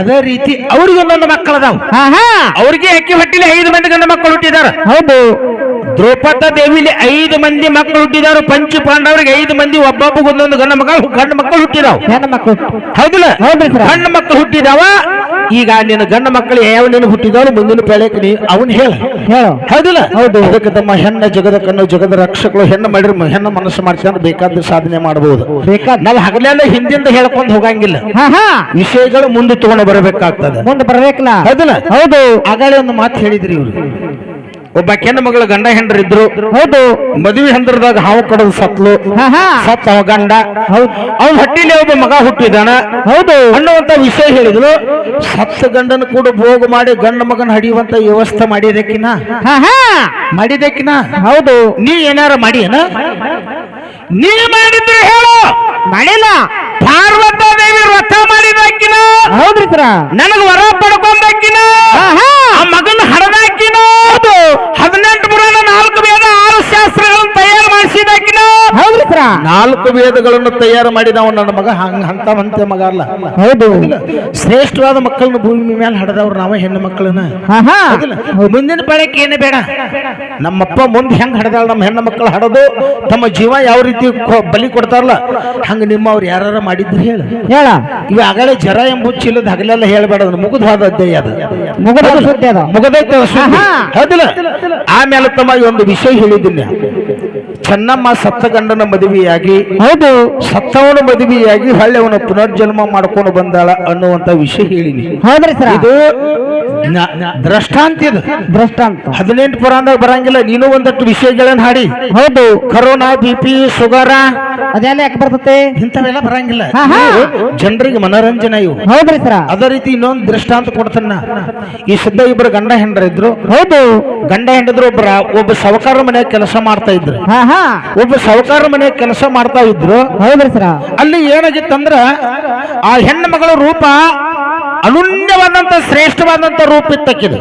ಅದೇ ರೀತಿ ಅವ್ರಿಗೆ ಒಂದೊಂದು ಮಕ್ಕಳು ಅದಾವ ಹಾ. ಅವ್ರಿಗೆ ಅಕ್ಕಿ ಹೊಟ್ಟಿಲಿ ಐದು ಮಂದಿ ಗಂಡ ಮಕ್ಕಳು ಹುಟ್ಟಿದಾರ. ಹೌದು. ದ್ರೌಪದ ದೇವಿಲಿ ಐದು ಮಂದಿ ಮಕ್ಕಳು ಹುಟ್ಟಿದಾರು ಪಂಚ ಪಾಂಡವರಿಗೆ ಐದು ಮಂದಿ ಒಬ್ಬೊಬ್ಬಗೊಂದೊಂದು ಗಂಡ ಮಕ್ಕಳು ಗಂಡ ಮಕ್ಕಳು ಹುಟ್ಟಿದಾವ. ಹೆಣ್ಣು ಮಕ್ಕಳು ಹೌದಿಲ್ಲ? ಹೌದ್ರಿ ಸರ್. ಗಂಡ ಮಕ್ಕಳು ಹುಟ್ಟಿದಾವ ಈಗ ನಿನ್ನ ಗಂಡ ಮಕ್ಕಳು ಯಾವ ನಿನ್ನ ಹುಟ್ಟಿದವರು ಮುಂದಿನ ಬೆಳಕು ನೀ ಅವನು ಹೇಳ. ಹೇಳು. ಹೌದಿಲ್ಲ? ಹೌದು. ಅದಕ್ಕೆ ತಮ್ಮ ಹೆಣ್ಣ ಜಗದ ಕಣ್ಣು ಜಗದ ರಕ್ಷಕರು ಹೆಣ್ಣು ಮಾಡಿರ್ ಹೆಣ್ಣು ಮನಸ್ಸು ಮಾಡ್ಕೊಂಡು ಬೇಕಾದ ಸಾಧನೆ ಮಾಡಬಹುದು ಬೇಕಾದ ನಾವು ಹಗಲೆಲ್ಲ ಹಿಂದಿಂದ ಹೇಳ್ಕೊಂಡು ಹೋಗಂಗಿಲ್ಲ. ಹಾ ಹಾ. ವಿಷಯಗಳು ಮುಂದೆ ತಗೊಂಡು ಬರಬೇಕಾಗ್ತದೆ. ಮುಂದೆ ಬರಬೇಕಲ್ಲ? ಹೌದಿಲ್ಲ? ಹೌದು. ಆಗಲೇ ಒಂದು ಮಾತು ಹೇಳಿದ್ರಿ ಇವ್ರು. ಒಬ್ಬ ಕೆನ್ನ ಮಗಳ ಗಂಡ ಹೆಂಡ್ರಿದ್ರು ಹೌದು. ಮದುವೆ ಹಂದ್ರದಾಗ ಹಾವು ಕಡದು ಸತ್ಲು. ಹಾ ಹಾ. ಸತ್ ಅವ ಗಂಡ. ಹೌದು. ಅವ್ನ ಹಟ್ಟಿಲಿ ಒಬ್ಬ ಮಗ ಹುಟ್ಟಿದಾನ. ಹೌದು. ಅನ್ನುವಂತ ವಿಷಯ ಹೇಳಿದ್ರು. ಸತ್ತ ಗಂಡನ ಕೂಡ ಭೋಗ ಮಾಡಿ ಗಂಡ ಮಗನ ಹಡಿಯುವಂತ ವ್ಯವಸ್ಥೆ ಮಾಡಿದಕ್ಕಿನ ಮಾಡಿದಕ್ಕಿನ ಹೌದು. ನೀ ಏನಾರ ಮಾಡಿಯನ? ನೀ ಮಾಡಿದ್ರೆ ಹೇಳು. ಮಾಡಿಲ್ಲ. ಪಾರ್ವತ ದೇವಿ ವ್ರತ ಮಾಡಿದಕ್ಕಿನ ಹೌದ್ರಿ ನನಗೆ ವರ ಪಡ್ಕೊಂಡಕ್ಕಿನ ಆ ಮಗನ ಹಡದಾಕಿನ ಹದಿನೆಂಟು ಪುರಾಣ ನಾಲ್ಕು ವೇದ ಆರು ಶಾಸ್ತ್ರಗಳನ್ನು ತಯಾರು ಮಾಡಿಸಿದಾಕಿನ ಹೌದ್ರಿ ಸರ ನಾಲ್ಕು ವೇದಗಳನ್ನು ತಯಾರು ಮಾಡಿದವ ನನ್ನ ಮಗ. ಹಂಗ ಹಂತ ಹಂತ ಮಗ ಅಲ್ಲ ಹೌದು ಶ್ರೇಷ್ಠವಾದ ಮಕ್ಕಳನ್ನ ಭೂಮಿ ಮೇಲೆ ಹಡದವ್ರು ನಾವ ಹೆಣ್ಣು ಮಕ್ಕಳನ್ನ. ಮುಂದಿನ ಬೆಳಕ್ಕೆ ಏನು ಬೇಡ. ನಮ್ಮಪ್ಪ ಮುಂದೆ ಹೆಂಗ್ ಹಡದಾಳ ನಮ್ಮ ಹೆಣ್ಣು ಮಕ್ಕಳು ಹಡದು? ತಮ್ಮ ಜೀವ ಯಾವ ರೀತಿ ಬಲಿ ಕೊಡ್ತಾರಲ್ಲ? ಹಂಗ ನಿಮ್ಮ ಅವ್ರು ಯಾರು ಮಾಡಿದ್ರು ಹೇಳ. ಹೇಳ. ಇವ ಆಗಲೇ ಜರ ಎಂಬ ಚಿಲ್ಲದ ಹಗಲೆಲ್ಲ ಹೇಳಬೇಡ. ಮುಗಿದ ಹೋದ ಅಧ್ಯಾಯ ಅದು. ಮುಗದ ಮುಗದೈತೆ ಹೌದಿಲ್ಲ? ಆಮೇಲೆ ತಮ್ಮ ಈ ಒಂದು ವಿಷಯ ಹೇಳಿದ್ದೀನಿ. ಚೆನ್ನಮ್ಮ ಸತ್ತ ಗಂಡನ ಮದುವೆಯಾಗಿ ಹೌದು. ಸತ್ತವನ ಮದುವೆಯಾಗಿ ಹೊಳ್ಳೆ ಅವನ ಪುನರ್ಜನ್ಮ ಮಾಡ್ಕೊಂಡು ಬಂದಾಳ ಅನ್ನುವಂತ ವಿಷಯ ಹೇಳಿನಿ. ಹೌದ್ರಿ ಸರ. ಇದು ದ್ರಷ್ಟಾಂತ ದೃಷ್ಟಾಂತ ಇದು. ದೃಷ್ಟಾಂತ ಹದಿನೆಂಟು ಪುರಾಣದಾಗ ಬರಂಗಿಲ್ಲ ನೀನು ಒಂದಷ್ಟು ವಿಷಯಗಳನ್ನ ಹಾಡಿ. ಹೌದು. ಕರೋನಾ ಬಿ ಪಿ ಶುಗರ ಅದೆಲ್ಲ ಯಾಕೆ ಬರ್ತತೆ? ಇಂಥವೆಲ್ಲ ಬರಂಗಿಲ್ಲ. ಜನರಿಗೆ ಮನೋರಂಜನೆ ಇವು. ಹೌದ್ರಿ ಸರ. ಅದೇ ರೀತಿ ಇನ್ನೊಂದು ದೃಷ್ಟಾಂತ ಕೊಡ್ತಾನ ಈ ಸದ್ದ ಇಬ್ಬರು ಗಂಡ ಹೆಂಡ್ರ ಇದ್ರು ಹೌದು. ಗಂಡ ಹೆಂಡದ್ರು ಒಬ್ಬರ ಒಬ್ಬ ಸವಕಾರ ಮನೆಯಾಗ ಕೆಲಸ ಮಾಡ್ತಾ ಇದ್ರು. ಹಾ. ಒಬ್ಬ ಸಾವುಕಾರ ಮನೆ ಕೆಲಸ ಮಾಡ್ತಾ ಇದ್ರು. ಹೌದ್ರಿ ಸರ. ಅಲ್ಲಿ ಏನಾಗಿತ್ತಂದ್ರ ಆ ಹೆಣ್ಣು ಮಗಳ ರೂಪ ಅನುನ್ಯವಾದಂತ ಶ್ರೇಷ್ಠವಾದಂತ ರೂಪ ಇತ್ತಕ್ಕಿದೆ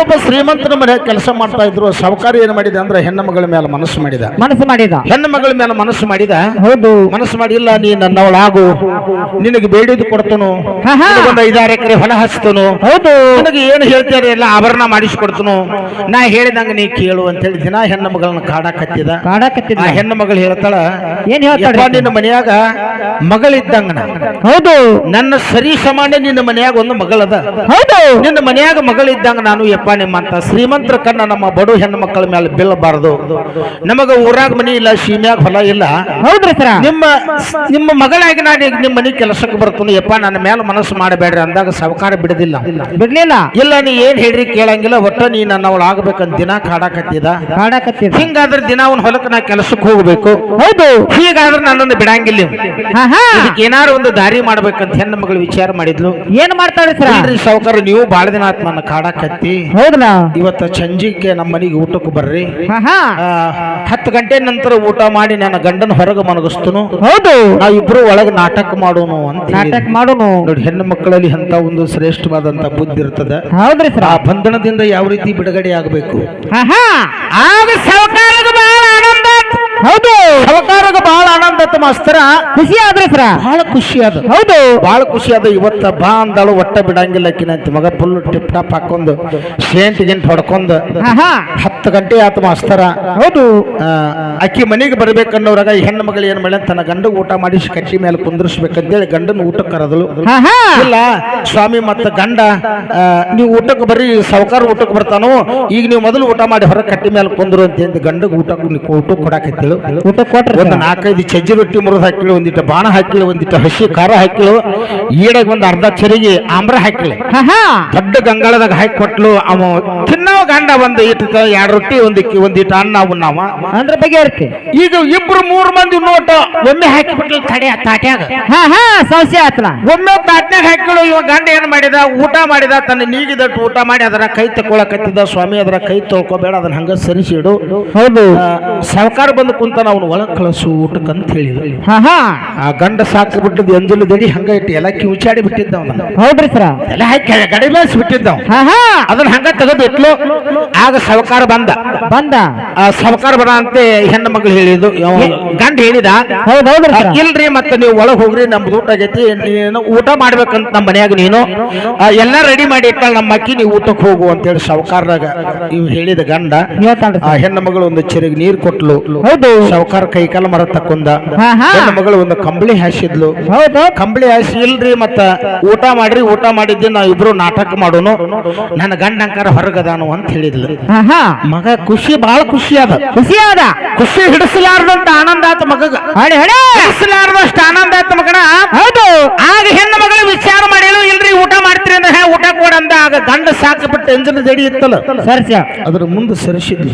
ಒಬ್ಬ ಶ್ರೀಮಂತನ ಮನೆ ಕೆಲಸ ಮಾಡ್ತಾ ಇದ್ರು ಸಾವುಕಾರ ಏನ್ ಮಾಡಿದ ಅಂದ್ರೆ ಹೆಣ್ಣು ಮಗಳ ಮೇಲೆ ಮನಸ್ಸು ಮಾಡಿದ. ಮನಸ್ಸು ಮಾಡಿದ. ಹೆಣ್ಣು ಮಗಳ ಮೇಲೆ ಮನಸ್ಸು ಮಾಡಿದ. ಹೌದು. ಮನಸ್ಸು ಮಾಡಿಲ್ಲ ನೀ ನನ್ನವಳಾಗು. ನಿನಗೆ ಬೇಡಿದ್ದು ಕೊಡ್ತನು. ಒಂದು ಐದಾರು ಎಕರೆ ಹೊಲ ಹಚ್ತನು. ಹೌದು. ನನಗೆ ಏನು ಹೇಳ್ತಾರೆ ಎಲ್ಲ ಆಭರಣ ಮಾಡಿಸ್ಕೊಡ್ತನು. ನಾ ಹೇಳಿದಂಗ ನೀ ಕೇಳು ಅಂತ ಹೇಳಿ ದಿನ ಹೆಣ್ಣು ಮಗಳನ್ನ ಕಾಡಾಕತ್ತಿದ ಆ ಕಾಡಕತ್ತಿದ್ದ ಹೆಣ್ಣು ಮಗಳು ಹೇಳ್ತಾಳ ಏನ್ ಹೇಳ್ತಾಳೆ? ನಿನ್ನ ಮನೆಯಾಗ ಮಗಳಿದ್ದಂಗ. ಹೌದು. ನನ್ನ ಸರಿ ಸಮಾನ ನಿನ್ನ ಮನೆಯಾಗ ಒಂದು ಮಗಳದ. ಹೌದು. ನಿನ್ನ ಮನೆಯಾಗ ಮಗಳಿದ್ದಂಗ ನಾನು ಯಪ್ಪ ನಿಮ್ಮಂತ ಶ್ರೀಮಂತರ ಕಣ್ಣ ನಮ್ಮ ಬಡು ಹೆಣ್ಣು ಮಕ್ಕಳ ಮೇಲೆ ಬೀಳಬಾರದು. ನಮಗ ಊರಾಗ ಮನಿ ಇಲ್ಲ ಸೀಮ್ಯಾಗ ಹೊಲ ಇಲ್ಲ. ಹೌದ್ರಿ ಸರ. ನಿಮ್ಮ ನಿಮ್ಮ ಮಗಳಾಗಿ ನಾನು ಈಗ ನಿಮ್ಮ ಮನೆ ಕೆಲಸಕ್ಕೆ ಬರ್ತೀನಿ ಯಪ್ಪ ನನ್ನ ಮೇಲೆ ಮನಸ್ಸು ಮಾಡಬೇಡ್ರಿ ಅಂದಾಗ ಸಹಕಾರ ಬಿಡದಿಲ್ಲ. ಬಿಡ್ಲಿಲ್ಲ. ಇಲ್ಲ ನೀ ಏನ್ ಹೇಳ್ರಿ ಕೇಳಂಗಿಲ್ಲ ಒಟ್ಟ ನೀ ನನ್ನ ಅವಳು ಆಗ್ಬೇಕಂತ ದಿನ ಕಾಡಾಕತ್ತಿದ. ಕಾಡಕತ್ತಿದ್ದ ಹಿಂಗಾದ್ರೆ ದಿನ ಅವ್ನ ಹೊಲಕ್ಕೆ ನಾ ಕೆಲಸಕ್ಕೆ ಹೋಗ್ಬೇಕು. ಹೌದು. ಹೀಗಾದ್ರೆ ನನ್ನನ್ನು ಬಿಡಂಗಿಲ್ಲ ಇದಕ್ಕೆ ಏನಾರು ಒಂದು ದಾರಿ ಮಾಡ್ಬೇಕಂತ ಹೆಣ್ಣು ಮಗಳು ವಿಚಾರ ಏನ್ ಮಾಡ್ತಾರೆ ಸರ್? ಇಲ್ರಿ ಸಾವುಕಾರ ನೀವು ಬಾಳ ದಿನ ಆತ್ ನನ್ನ ಕಾಡಾಕತ್ತಿ ಹೌದಲ್ಲ ಇವತ್ತ ಸಂಜಿಗೆ ನಮ್ಮ ಮನೆಗೆ ಊಟಕ್ಕೆ ಬರ್ರಿ. ಹಾ ಹತ್ತು ಗಂಟೆ ನಂತರ ಊಟ ಮಾಡಿ ನನ್ನ ಗಂಡನ ಹೊರಗೆ ಮನಗಿಸ್ತನು ಹೌದು. ನಾವಿಬ್ರು ಒಳಗೆ ನಾಟಕ ಮಾಡೋನು ಅಂತ ನಾಟಕ. ಮಾಡೋನು. ನೋಡಿ ಹೆಣ್ಣು ಮಕ್ಕಳಲ್ಲಿ ಅಂತ ಒಂದು ಶ್ರೇಷ್ಠವಾದಂತ ಬುದ್ಧಿ ಇರ್ತದೆ. ಹೌದ್ರಿ ಸರ್. ಆ ಬಂಧನದಿಂದ ಯಾವ ರೀತಿ ಬಿಡುಗಡೆ ಆಗಬೇಕು? ಹಾ ಹಾ. ಆಗ ಆತು. ಹೌದು. ಸಾವುಕಾರಗ ಬಹಳ ಆನಂದ ಆತು ಮಾಸ್ತರ. ಖುಷಿ ಆದ್ರೆ ಸರ? ಬಹಳ ಖುಷಿ ಅದ. ಹೌದು. ಬಹಳ ಖುಷಿ ಅದ. ಇವತ್ತ ಬಾ ಅಂದಾಳು ಒಟ್ಟ ಬಿಡಂಗಿಲ್ಲ ಕಿನಂತ ಮಗ ಫುಲ್ ಟಿಪ್ ಟಾಪ್ ಹಾಕೊಂಡು ಸೇಂಟ್ ಗಿಂಟ್ ಹೊಡ್ಕೊಂಡು ಹತ್ತು ಗಂಟೆ ಆತು ಮಾಸ್ತರ. ಹೌದು. ಅಕ್ಕಿ ಮನೆಗೆ ಬರ್ಬೇಕನ್ನೋರಾಗ ಈ ಹೆಣ್ಣು ಮಗಳು ಏನ್ ಮಾಡ್ಯಾನ ತನ್ನ ಗಂಡ ಊಟ ಮಾಡಿಸಿ ಕಟ್ಟಿ ಮೇಲೆ ಕುಂದ್ರಿಸ್ಬೇಕಂತೇಳಿ ಗಂಡನ ಊಟಕ್ಕೆ ಕರೆದಳು. ಇಲ್ಲ ಸ್ವಾಮಿ ಮತ್ತ ಗಂಡ ನೀವು ಊಟಕ್ಕೆ ಬರ್ರಿ ಸಾವುಕಾರ ಊಟಕ್ಕೆ ಬರ್ತಾನೋ ಈಗ ನೀವು ಮೊದಲು ಊಟ ಮಾಡಿ ಹೊರಗೆ ಕಟ್ಟಿ ಮೇಲೆ ಕುಂದ್ರು ಅಂತ ಗಂಡಗೆ ಊಟ ಊಟ ಕೊಡಾಕತ್ತಿ. ಊಟ ಕೊಟ್ರಿ. ಒಂದು ನಾಲ್ಕೈದು ಚಜ್ಜಿ ರೊಟ್ಟಿ ಮುರಿದು ಹಾಕಿಳು ಒಂದಿಟ್ಟು ಬಾಣ ಹಾಕಿಳು ಒಂದಿಟ್ಟು ಹಸಿ ಖಾರ ಹಾಕಿಳು ಈಡಾಗ ಒಂದು ಅರ್ಧ ಚರಿಗೆ ಆಮ್ರ ಹಾಕಿಳು ದೊಡ್ಡ ಗಂಗಾಳದಾಗ ಹಾಕಿ ಕೊಟ್ಲು ಅವ ತಿನ್ನೋ ಗಂಡ ಒಂದು ಇಟ್ಟು ಎರಡು ರೊಟ್ಟಿ ಒಂದಿಕ್ಕಿ ಒಂದಿಟ್ಟು ಅನ್ನ ಉಣ್ಣವ ಅಂದ್ರ ಬಗ್ಗೆ ಇರ್ತಿ ಈಗ ಇಬ್ರು ಮೂರು ಮಂದಿ ನೋಟ ಒಮ್ಮೆ ಹಾಕಿ ಬಿಟ್ಲು ತಡೆ ತಾಟ್ಯಾಗ. ಹಾ ಹಾ ಸಂಶಯ ಆತ್ಲ. ಒಮ್ಮೆ ತಾಟ್ನಾಗ ಹಾಕಿಳು ಇವ ಗಂಡ ಏನ್ ಮಾಡಿದ? ಊಟ ಮಾಡಿದ ತನ್ನ ನೀಗಿದಟ್ಟು ಊಟ ಮಾಡಿ ಅದರ ಕೈ ತಕೊಳಕತ್ತಿದ್ದ ಸ್ವಾಮಿ ಅದರ ಕೈ ತೊಳ್ಕೊಬೇಡ ಅದನ್ನ ಹಂಗ ಸರಿಸಿಡು. ಹೌದು. ಸರ್ಕಾರ ಬಂದು ಕುಂತಾನ ಅವನು ಒಳಗೆ ಕಳಿಸು ಊಟಕ್ಕೆ ಅಂತ ಹೇಳಿದ. ಹಾ ಹಾ. ಆ ಗಂಡ ಸಾಕು ಬಿಟ್ಟದ್ದು ಎಂಜಲು ದಡಿ ಹಂಗ ಇಟ್ಟು ಎಲ್ಲ ಕಿವುಚಾಡಿ ಬಿಟ್ಟಿದ್ದ ಅವನ. ಹೌದ್ರಿ ಸರ. ಎಲ್ಲ ಹಾಕಿ ಗಡಿ ಮೇಲೆ ಬಿಟ್ಟಿದ್ದ ಹಾ ಹಾ. ಅದನ್ನ ಹಂಗ ತೆಗೆದಿಟ್ಲು ಆಗ ಸಹಕಾರ ಬಂದ. ಬಂದ. ಆ ಸಹಕಾರ ಬರ ಅಂತ ಹೆಣ್ಣು ಮಗಳು ಹೇಳಿದ್ದು. ಗಂಡ ಹೇಳಿದ ಹೌದು ಹೌದ್ರಿ ಸರ. ಇಲ್ರಿ ಮತ್ತೆ ನೀವು ಒಳಗೆ ಹೋಗ್ರಿ ನಮ್ದು ಊಟ ಆಗೈತಿ ನೀನು ಊಟ ಮಾಡ್ಬೇಕಂತ ನಮ್ಮ ಮನ್ಯಾಗ ನೀನು. ಆ, ಎಲ್ಲ ರೆಡಿ ಮಾಡಿ ಇಟ್ಟಾಳ ನಮ್ಮ ಅಕ್ಕಿ ನೀವು ಊಟಕ್ಕೆ ಹೋಗು ಅಂತ ಹೇಳಿ ಸಾವುಕಾರದಾಗ ಇವ್ ಹೇಳಿದ ಗಂಡ ಆ ಸರ್. ಹೆಣ್ಣು ಮಗಳು ಒಂದು ಚೆರಿಗೆ ನೀರು ಕೊಟ್ಲು. ಹೌದು ಸಾವುಕಾರ ಕೈಕಾಲ ಮರ ತಕ್ಕೊಂದ. ಹೆಣ್ಣು ಮಗಳು ಒಂದು ಕಂಬಳಿ ಹಾಸಿದ್ಲು. ಹೌದು ಕಂಬಳಿ ಹಾಸಿ ಇಲ್ರಿ ಮತ್ತ ಊಟ ಮಾಡ್ರಿ ಊಟ ಮಾಡಿದ್ದೆ ನಾವ್ ಇಬ್ರು ನಾಟಕ ಮಾಡೋನು. ನನ್ನ ಗಂಡ ಅಂಕಾರ ಹೊರಗದಾನು ಅಂತ ಹೇಳಿದ್ಲು. ಮಗ ಖುಷಿ ಬಹಳ ಖುಷಿ ಅದ ಖುಷಿ ಅದ ಖುಷಿ ಹಿಡಿಸಲಾರ್ದಂತ ಆನಂದ ಆತ ಮಗ ಹಿಡಿಸಲಾರ್ದಷ್ಟು ಆನಂದ ಆತ ಮಗನ. ಹೌದು. ಆಗ ಹೆಣ್ಣು ಮಗಳು ವಿಚಾರ ಮಾಡಿಳು ಊಟ ಕೊಡಂದ ಆಗ ಗಂಡ ಸಾಕು ಬಿಟ್ಟು ಎಂಜಲು ದಡಿ ಇತ್ತಲ್ಲ. ಸರ್ಸ. ಅದ್ರ ಮುಂದೆ ಸರಿಸಿದ್ಲು.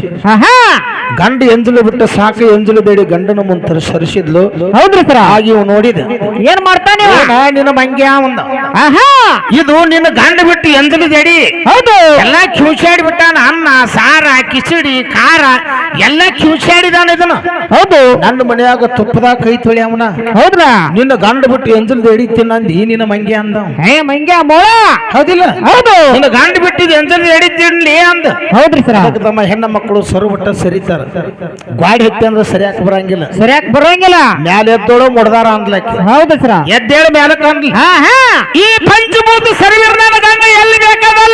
ಗಂಡ ಎಂಜಲು ಬಿಟ್ಟು ಸಾಕು ಎಂಜಲು ದಡಿ ಗಂಡನ ಮುಂದೆ ಸರಿಸಿದ್ಲು. ಹೌದ್ರಿ ಸರ. ಆಗಿ ಇವ್ ನೋಡಿದ. ಏನ್ ಮಾಡ್ತಾನೆ ನಿನ್ನ ಮಂಗ್ಯ ಒಂದ ಇದು ನಿನ್ನ ಗಂಡ ಬಿಟ್ಟು ಎಂಜಲು ದಡಿ ಹೌದು. ಎಲ್ಲ ಕಿವುಚಾಡಿ ಬಿಟ್ಟಾನ ಅನ್ನ ಸಾರ ಕಿಚಡಿ ಖಾರ ಎಲ್ಲ ಕಿವುಚಾಡಿದಾನ ಇದನ್ನ. ಹೌದು. ನನ್ನ ಮನೆಯಾಗ ತುಪ್ಪದಾಗ ಕೈ ತೊಳಿ ಅವನ. ಹೌದ್ರಾ? ನಿನ್ನ ಗಂಡ ಬಿಟ್ಟು ಎಂಜಲ್ ದೇಡಿ ತಿನ್ನಂದಿ ನಿನ್ನ ಮಂಗ್ಯ ಅಂದ. ಏ ಹೇ ಮಂಗ್ಯ ಮೋಳ. ಹೌದಿಲ್ಲ? ಹೌದು. ನಿನ್ನ ಗಂಡ ಬಿಟ್ಟಿದ್ ಎಂಜಲ್ ಎಡಿ ತಿನ್ಲಿ ಅಂದ. ಹೌದ್ರಿ ಸರ್. ಅದಕ್ಕೆ ತಮ್ಮ ಹೆಣ್ಣ ಮಕ್ಕಳು ಸರು ಬಿಟ್ಟ ಸರಿತಾರ. ಗಾಡಿ ಹತ್ತಿ ಅಂದ್ರೆ ಸರಿಯಾಕ ಬರಂಗಿಲ್ಲ. ಸರಿಯಾಕ ಬರಂಗಿಲ್ಲ. ಮ್ಯಾಲ ಎದ್ದೋಳು ಮುಡ್ದಾರ ಅಂದ್ಲಕ್ಕೆ. ಹೌದು ಸರ. ಎದ್ದೇಳು ಮ್ಯಾಲಕ್ಕೆ ಅಂದ್ಲಿ. ಹಾ ಹಾ. ಈ ಪಂಚಭೂತ ಸರಿ ನನ್ನ ಗಂಡ ಎಲ್ಲಿ ಬೇಕಾದಲ್ಲಿ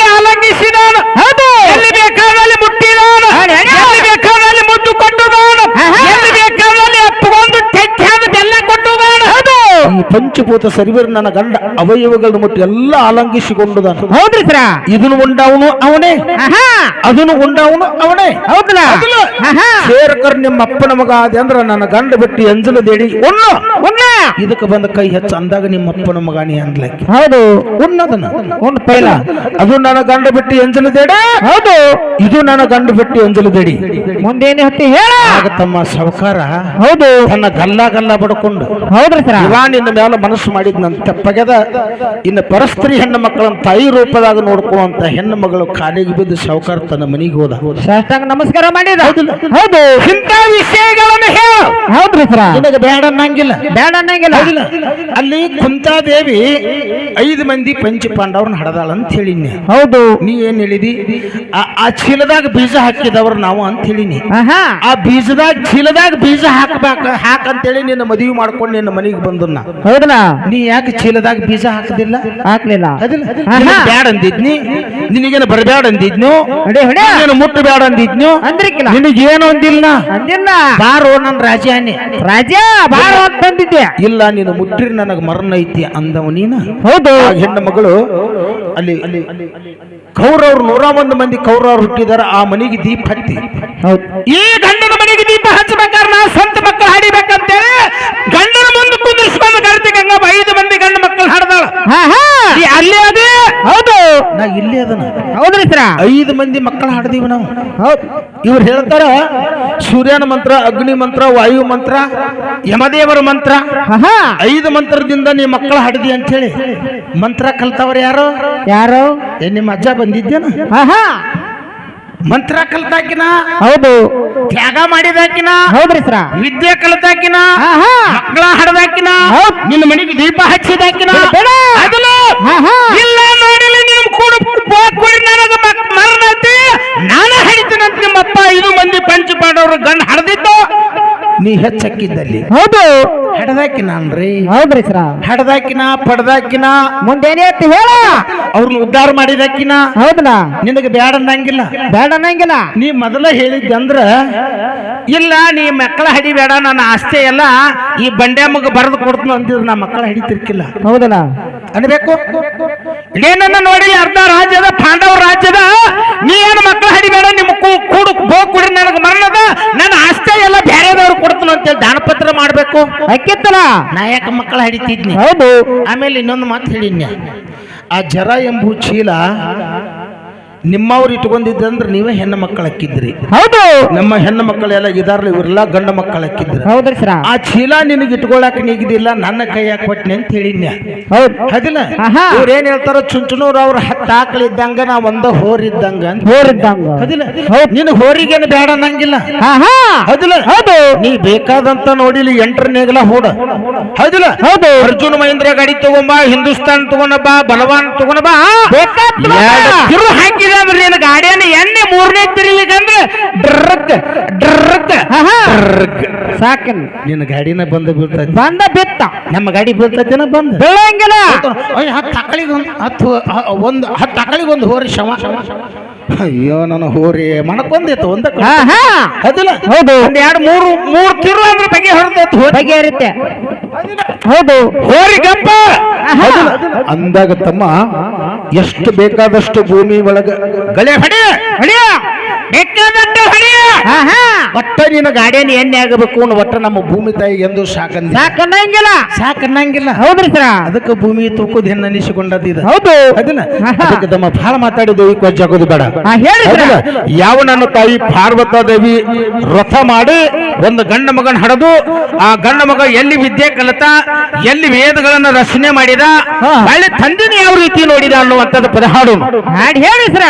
ಪಂಚಭೂತ ಸರಿವರ್ ನನ್ನ ಗಂಡ ಅವಯವಗಳನ್ನು ಮುಟ್ಟಿ ಎಲ್ಲ ಆಲಂಗಿಸಿಕೊಂಡುದನು ಹೌದ್ರಿ ಸರ. ಇದನ್ನು ಉಂಡವನು ಅವನೇ. ಅದನ್ನು ಉಂಡವನು ಅವನೇ. ಹೌದಲ್ಲ. ಸೇರ್ಕರ್ ನಿಮ್ಮ ಅಪ್ಪನ ಮಗ ಆದ ಅಂದ್ರ ನನ್ನ ಗಂಡ ಬಿಟ್ಟು ಎಂಜಲದೇಡಿ ಉಣ್ಣ. ಇದಕ್ಕೆ ಬಂದ ಕೈ ಹೆಚ್ಚು ಅಂದಾಗ ನಿಮ್ಮ ಅಪ್ಪನ ಮಗಾನಿ ನೀ ಅಂದ್ಲಕ್ಕೆ ಹೌದು. ಉಣ್ಣದನ ಒಂದು ಪೈಲ. ಅದು ನನ್ನ ಗಂಡ ಬಿಟ್ಟು ಎಂಜಲು ದೇಡ. ಹೌದು. ಇದು ನನ್ನ ಗಂಡ ಬಿಟ್ಟು ಎಂಜಲು ದೇಡಿ. ಮುಂದೇನು ಹತ್ತಿ ಹೇಳ. ಆಗ ತಮ್ಮ ಸಹಕಾರ ಹೌದು. ತನ್ನ ಗಲ್ಲ ಗಲ್ಲ ಬಡ್ಕೊಂಡು ಹೌದ್ರಿ ಸರ್. ಇವಾ ನಿನ್ನ ಮೇಲೆ ಮನಸ್ಸು ಮಾಡಿದ್ನಂತ ಪಗೆದ ಇನ್ನು ಪರಸ್ತ್ರೀ ಹೆಣ್ಣು ಮಕ್ಕಳನ್ನ ತಾಯಿ ರೂಪದಾಗ ನೋಡ್ಕೊಳ್ಳುವಂತ ಹೆಣ್ಣು ಮಗಳು ಕಾಲಿಗೆ ಬಿದ್ದು ಸಾವುಕಾರ ತನ್ನ ಮನೆಗೆ ಹೋದ. ಸಾಷ್ಟಾಂಗ ನಮಸ್ಕಾರ ಮಾಡಿದ. ಹೌದು. ಇಂಥ ವಿಷಯಗಳನ್ನು ಹೇಳ. ಹೌದ್ರಿ ಸರ. ನಿನಗೆ ಬೇಡ ಅನ್ನಂಗಿಲ್ಲ. ಬೇಡ ಅನ್ನಂಗಿಲ್ಲ. ಹೌದಿಲ್ಲ? ಅಲ್ಲಿ ಕುಂತಾದೇವಿ ಐದು ಮಂದಿ ಪಂಚ ಪಾಂಡವ್ರನ್ನ ಹಡದಾಳ ಅಂತ ಹೇಳಿನಿ ಹೌದು. ನೀ ಏನ್ ಹೇಳಿದಿ? ಆ- ಆ ಚೀಲದಾಗ ಬೀಜ ಹಾಕಿದವ್ರು ನಾವು ಅಂತ ಹೇಳಿನಿ ಆಹಾ. ಆ ಬೀಜದಾಗ ಚೀಲದಾಗ ಬೀಜ ಹಾಕ್ಬೇಕ ಹಾಕಂತೇಳಿ ನಿನ್ನ ಮದುವೆ ಮಾಡ್ಕೊಂಡು ನಿನ್ನ ಮನೆಗೆ ಬಂದ ನಾ ಹೌದಲ್ಲ? ನೀ ಯಾಕೆ ಚೀಲದಾಗ ಬೀಜ ಹಾಕದಿಲ್ಲ? ಹಾಕ್ಲಿಲ್ಲ. ಆಹಾ. ಬ್ಯಾಡ ಅಂದಿದ್ನಿ ನಿನಗೇನು ಬರಬೇಡ ಅಂದಿದ್ನು? ಹೊಡೆ ಹೊಡೆ ನೀನು ಮುಟ್ಟು ಬ್ಯಾಡ ಅಂದಿದ್ನು? ಅಂದ್ರಿಕಿಲ್ಲ. ನಿನಗೇನು ಅಂದಿಲ್ಲ? ಅಂದಿಲ್ಲ. ಬಾರೋ ನನ್ನ ರಾಜಾನೆ ರಾಜ ಬಾರ ಅಂತ ಬಂದಿದ್ದೆ. ಇಲ್ಲ ನೀನು ಮುಟ್ಟ್ರಿ ನನಗೆ ಮರಣ ಐತಿ ಅಂದವ ನೀನ. ಹೌದು. ಆ ಹೆಣ್ಣು ಮಗಳು ಅಲ್ಲಿ ಕೌರವ್ರು ನೂರ ಒಂದು ಮಂದಿ ಕೌರವ್ರು ಹುಟ್ಟಿದಾರ ಆ ಮನೆಗೆ ದೀಪ ಹತ್ತಿ ಈ ಗಂಡನ ಮನೆಗೆ ದೀಪ ಹಚ್ಚಬೇಕಾದ್ರೆ ನಾವು ಸ್ವಂತ ಮಕ್ಕಳು ಹಾಡಿಬೇಕಂತೇಳಿ ಗಂಡನ ಮುಂದೆ ಕುಂದಿಸ್ಕೊಂಡು ಗಣತಿ ಗಂಗಾ ಐದು ಮಂದಿ ಗಂಡು ಮಕ್ಕಳು ಹಾಡದಾಳ. ಹಾ ಹಾ. ಈ ಅಲ್ಲೇ ಅದೇ. ಹೌದು. ನಾ ಇಲ್ಲೇ ಅದನ. ಹೌದ್ರಿ ಸರ. ಐದು ಮಂದಿ ಮಕ್ಕಳು ಹಾಡ್ದೀವಿ ನಾವು. ಹೌದು. ಇವ್ರು ಹೇಳ್ತಾರ ಸೂರ್ಯನ ಮಂತ್ರ ಅಗ್ನಿ ಮಂತ್ರ ವಾಯು ಮಂತ್ರ ಯಮದೇವರ ಮಂತ್ರ. ಐದು ಮಂತ್ರದಿಂದ ನೀ ಮಕ್ಕಳು ಹಾಡಿದಿ ಅಂತ ಹೇಳಿ ಮಂತ್ರ ಕಲ್ತವ್ರು ಯಾರು? ಯಾರು? ನಿಮ್ಮ ಅಜ್ಜ ಬಂದಿದ್ದೇನ ಮಂತ್ರ ಕಲ್ತಾಕಿನ? ಹೌದು. ತ್ಯಾಗ ಮಾಡಿದಾಕಿನ? ಹೌದ್ರಿ ಸರ. ವಿದ್ಯೆ ಕಲಿತಾಕಿನ? ಮಕ್ಕಳ ಹಡದಾಕಿನ. ನಿನ್ನ ಮನೆಗೆ ದೀಪ ಹಚ್ಚಿದಾಕಿನ? ಇಲ್ಲ ನೋಡಿಲ್ಲ ನಿಮ್ ಕೂಡ ಕೂಡಿ ನನಗ ಮರಣ ನಾನು ಹಡಿತೀನಂತ ನಿಮ್ಮಪ್ಪ ಐದು ಮಂದಿ ಪಂಚ ಪಾಂಡವರು ಗಂಡ ಹಡದಿದ್ದು. ನೀ ಹೆಚ್ಚಕ್ಕಿದ್ದಲ್ಲಿ. ಹೌದು. ಹಡದಾಕಿನ ಅನ್ರಿ ಹೌದ್ರಿ ಸರ. ಹಡದಾಕಿನ ಪಡ್ದಾಕಿನ. ಮುಂದೇನೇ ಅಂತ ಹೇಳ. ಅವ್ರನ್ನ ಉದ್ಧಾರ ಮಾಡಿದಾಕಿನ ಹೌದಲ್ಲ ನಿನಗೆ ಬ್ಯಾಡ ಅನ್ನಂಗಿಲ್ಲ. ಬೇಡ ಅನ್ನಂಗಿಲ್ಲ. ನೀ ಮೊದಲ ಹೇಳಿದ್ದೆ ಅಂದ್ರ ಇಲ್ಲ ನೀ ಮಕ್ಕಳ ಹಡಿಬೇಡ ನನ್ನ ಆಸ್ತಿ ಎಲ್ಲ ಈ ಬಂಡ್ಯಾಮಗ ಬರೆದು ಕೊಡ್ತು ಅಂದಿದ್ರು ನಾ ಮಕ್ಕಳ ಹಿಡಿತಿರ್ಕಿಲ್ಲ ಹೌದಲ್ಲ? ಅನ್ಬೇಕು? ಏನನ್ನ ನೋಡಿ ಅರ್ಧ ರಾಜ್ಯದ ಪಾಂಡವ ರಾಜ್ಯದ. ನೀ ಏನು ಮಕ್ಕಳ ಹಡಿಬೇಡ ನಿಮ್ ಕೂಡು ಬೋ ಕುಡಿ ನನಗೆ ಮರಣದ. ನನ್ನ ಆಸ್ತಿ ಎಲ್ಲ ಬೇರೆದವ್ರು ಕೊಡ್ತೀನಿ ಹೇಳಿ ದಾನ ದಾನಪತ್ರ ಮಾಡ್ಬೇಕು. ಅಕ್ಕಿತ್ತಲ್ಲ ನಾಯಕ ಮಕ್ಕಳ ಹಿಡಿತಿದ್ನಿ? ಹೌದು. ಆಮೇಲೆ ಇನ್ನೊಂದು ಮಾತು ಹೇಳಿದ್ನಿ ಆ ಜರ ಎಂಬು ಚೀಲ ನಿಮ್ಮವ್ರು ಇಟ್ಕೊಂಡಿದ್ದಂದ್ರೆ ನೀವೇ ಹೆಣ್ಣು ಮಕ್ಕಳು ಹಾಕಿದ್ರಿ. ಹೌದು. ನಮ್ಮ ಹೆಣ್ಣು ಮಕ್ಕಳೆಲ್ಲ ಇದಾರಲ್ಲ ಇವರೆಲ್ಲ ಗಂಡು ಮಕ್ಕಳು ಹಾಕಿದ್ರು. ಹೌದ್ರಿ ಸರ. ಆ ಚೀಲ ನಿನಗೆ ಇಟ್ಕೊಳಕ್ ನೀಗಿದಿಲ್ಲ ನನ್ನ ಕೈಯಾಗ ಕೊಟ್ಟನೆ ಅಂತ ಹೇಳಿದ್ನ. ಹೌದು. ಅದಿಲ್ಲ ಆಹಾ. ಇವ್ರು ಏನ್ ಹೇಳ್ತಾರೋ ಚುಂಚುನೂರು ಅವ್ರ ಹತ್ತು ಆಕಳಿದ್ದಂಗ ನಾ ಒಂದ ಹೋರಿದ್ದಂಗ ಅಂತ. ಹೋರಿದ್ದಂಗ. ಹದಿಲ್ಲ? ನಿನ್ ಹೋರಿಗೇನು ಬೇಡ ಅನ್ನಂಗಿಲ್ಲ. ಅದಿಲ್ಲ ಹೌದಿಲ್ಲ? ಹೌದು. ನೀ ಬೇಕಾದಂತ ನೋಡಿಲಿ ಎಂಟರ್ ನೇಗಲ ಹೋಡ. ಹೌದಿಲ್ಲ? ಹೌದು. ಅರ್ಜುನ ಮಹೇಂದ್ರ ಗಾಡಿ ತಗೊಂಬಾ ಹಿಂದೂಸ್ತಾನ್ ತಗೊಂಡ ಬಾ ಬಲವಾನ್ ತಗೊಂಡ ಬಾ ಬೇಕಾದ್ ತಗೊಂಡ್ ಬಾ. ಎರಡು ತಿರು ಹಾಕಿದ ಅಂದ್ರೆ ನಿನ್ನ ಗಾಡಿಯನ್ನ ಎಣ್ಣೆ ಮೂರನೇ ತಿರುಗಲಿಕ್ಕಂದ್ರೆ ಡ್ರಕ್ ಆಹಾ. ಸಾಕಿನ್. ನಿನ್ನ ಗಾಡಿನ ಬಂದ ಬೀಳ್ತೈತಿ. ಬಂದ ಬಿತ್ತ. ನಮ್ಮ ಗಾಡಿ ಬೀಳ್ತೈತೇನ ಬಂದ. ಬೀಳಂಗಿಲ್ಲ. ಅಯ್ಯ ಹತ್ತು ತಕಳಿಗೆ ಒಂದು ಹತ್ತು ಒಂದು ಹತ್ತು ತಕಳಿಗೆ ಒಂದು ಹೋರಿ ಶಮ ಅಯ್ಯೋ ನನ್ನ ಹೋರಿ ಮನಕೊಂದಿತ್ತು ಒಂದ ಅದಿಲ್ಲ. ಹೌದು. ಒಂದ್ ಎರಡು ಮೂರು ಮೂರು ತಿರು ಅಂದ್ರೆ ಬಗೆ ಹೊರದೈತು ಹೋರಿ. ಇರುತ್ತೆ ಹೌದು. ಹೋರಿ ಗಪ್ಪ. ಅಂದಾಗ ತಮ್ಮ ಎಷ್ಟು ಬೇಕಾದಷ್ಟು ಭೂಮಿ ಒಳಗೆ ಗಳೆ ಹೊಡೆ ಹೊಡಿಯ. ಒಟ್ಟ ನಿನ್ನ ಗಾಡಿಯನ್ನು ಎಣ್ಣೆ ಆಗಬೇಕು ಅನ್ನೋ ಒಟ್ಟ ನಮ್ಮ ಭೂಮಿ ತಾಯಿ ಎಂದು ಸಾಕಂದ ಸಾಕನ್ನಂಗಿಲ್ಲ ಸಾಕನ್ನಂಗಿಲ್ಲ ಹೌದ್ರಿ ಸರ. ಅದಕ್ಕೆ ಭೂಮಿ ತೂಕದ ಹೆಣ್ಣು ಅನಿಸಿಕೊಂಡದ್ದು ಇದು. ಹೌದು. ಅದನ್ನ. ಅದಕ್ಕೆ ತಮ್ಮ ಬಹಳ ಮಾತಾಡಿದ್ದು ಈ ಕೊಜ್ಜಾಗೋದು ಬೇಡ. ಯಾವ ನನ್ನ ತಾಯಿ ಪಾರ್ವತಾ ದೇವಿ ವ್ರತ ಮಾಡಿ ಒಂದು ಗಂಡ ಮಗನ ಹಡದು ಆ ಗಂಡ ಮಗ ಎಲ್ಲಿ ವಿದ್ಯೆ ಕಲಿತ ಎಲ್ಲಿ ವೇದಗಳನ್ನ ರಚನೆ ಮಾಡಿದ ಹಳೆ ತಂದೆನ ಯಾವ ರೀತಿ ನೋಡಿದ ಅನ್ನುವಂಥದ್ದು ಪದ ಹಾಡು ಹಾಡಿ ಹೇಳಿ ಸರ.